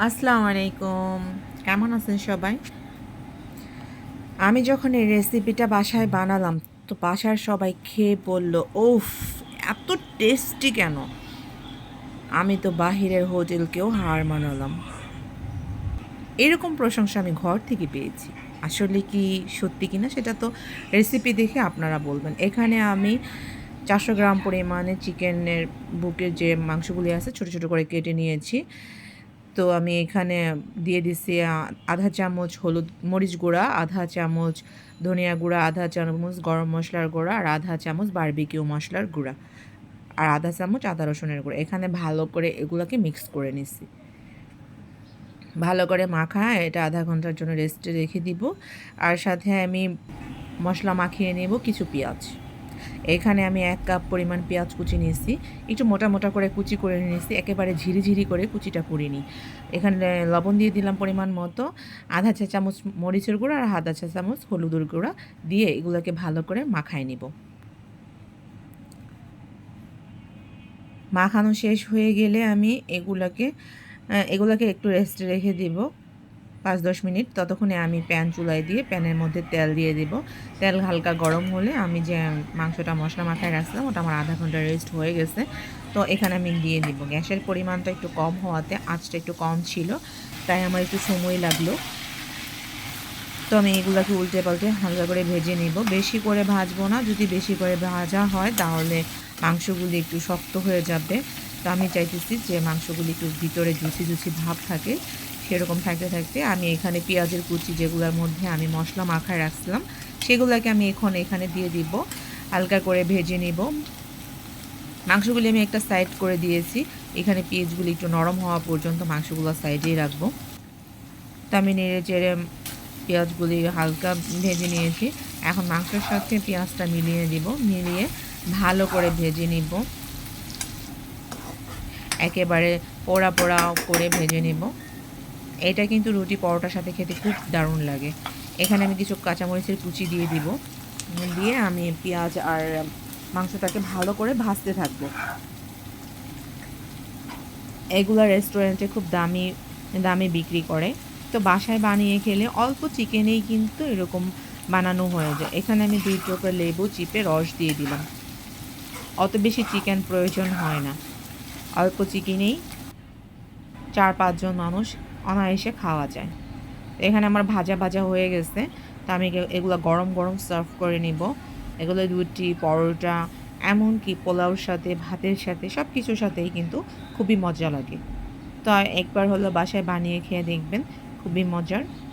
আসসালামু আলাইকুম। কেমন আছেন সবাই? আমি যখন এই রেসিপিটা বাসায় বানালাম, তো বাসার সবাই খেয়ে বলল ওফ এত টেস্টি কেন? আমি তো বাহিরের হোটেলকেও হার মানালাম। এরকম প্রশংসা আমি ঘর থেকে পেয়েছি। আসলে কি সত্যি কিনা সেটা তো রেসিপি দেখে আপনারা বলবেন। এখানে আমি চারশো গ্রাম পরিমাণে চিকেনের বুকের যে মাংসগুলি আছে, ছোট ছোট করে কেটে নিয়েছি। তো আমি এখানে দিয়ে দিছি আধা চামচ হলুদ মরিচ গুঁড়া, আধা চামচ ধনিয়া গুঁড়া, আধা চামচ গরম মশলার গুঁড়া আর আধা চামচ বারবিকিউ মশলার গুঁড়া আর আধা চামচ আদা রসুনের গুঁড়া। এখানে ভালো করে এগুলোকে মিক্স করে নিছি। ভালো করে মাখা, এটা আধা ঘণ্টার জন্য রেস্টে রেখে দিব। আর সাথে আমি মশলা মাখিয়ে নেব কিছু পেঁয়াজ। এখানে আমি এক কাপ পরিমাণ পেঁয়াজ কুচি নিয়েছি। একটু মোটা মোটা করে কুচি করে নিয়েছি, একেবারে ঝিরিঝিরি করে কুচিটা করিনি। এখানে লবণ দিয়ে দিলাম পরিমাণ মতো, আধা চা চামচ মরিচের গুঁড়া আর আধা চা চামচ হলুদের গুঁড়া দিয়ে এগুলোকে ভালো করে মাখায় নিব। মাখানো শেষ হয়ে গেলে আমি এগুলোকে এগুলোকে একটু রেস্টে রেখে দিব। পাঁচ দশ মিনিট। ততক্ষণে আমি প্যান চুলায় দিয়ে প্যানের মধ্যে তেল দিয়ে দিব। তেল হালকা গরম হলে আমি যে মাংসটা মশলা মাখায় রাখছিলাম, ওটা আমার আধা ঘণ্টা রেস্ট হয়ে গেছে। তো এখানে আমি দিয়ে দিব। গ্যাসের পরিমাণটা একটু কম হওয়াতে আঁচটা একটু কম ছিল, তাই আমার একটু সময় লাগল। তো আমি এগুলোকে উল্টে পাল্টে হালকা করে ভেজে নিব। বেশি করে ভাজবো না, যদি বেশি করে ভাজা হয় তাহলে মাংসগুলি একটু শক্ত হয়ে যাবে। তো আমি চাইতেছি যে মাংসগুলি একটু ভিতরে জুসি জুসি ভাব থাকে সেরকম থাকতে থাকতে আমি এখানে পেঁয়াজের কুচি যেগুলোর মধ্যে আমি মশলা মাখায় রাখছিলাম, সেগুলোকে আমি এখন এখানে দিয়ে দিব। হালকা করে ভেজে নিব। মাংসগুলি আমি একটা সাইড করে দিয়েছি। এখানে পেঁয়াজগুলি একটু নরম হওয়া পর্যন্ত মাংসগুলো সাইডেই রাখব। তা আমি নেড়ে চেড়ে পেঁয়াজগুলি হালকা ভেজে নিয়েছি। এখন মাংসের সাথে পেঁয়াজটা মিলিয়ে দিব, মিলিয়ে ভালো করে ভেজে নিব। একেবারে পোড়া পোড়া করে ভেজে নেব। এটা কিন্তু রুটি পরোটার সাথে খেতে খুব দারুণ লাগে। এখানে আমি কিছু কাঁচামরিচের কুচি দিয়ে দিব। দিয়ে আমি পেঁয়াজ আর মাংসটাকে ভালো করে ভাজতে থাকব। এগুলো রেস্টুরেন্টে খুব দামি, দামে বিক্রি করে। তো বাসায় বানিয়ে খেলে অল্প চিকেনেই কিন্তু এরকম বানানো হয়ে যায়। এখানে আমি দুই টুকরো লেবু চিপে রস দিয়ে দিলাম। অত বেশি চিকেন প্রয়োজন হয় না। অল্প চিকেনেই চার পাঁচজন মানুষ অনায়াসে খাওয়া যায়। এখানে আমার ভাজা ভাজা হয়ে গেছে। তা আমি এগুলো গরম গরম সার্ভ করে নিব। এগুলো রুটি, পরোটা, এমনকি পোলাওর সাথে, ভাতের সাথে সব কিছুর সাথেই কিন্তু খুবই মজা লাগে। তো একবার হলো বাসায় বানিয়ে খেয়ে দেখবেন, খুবই মজার।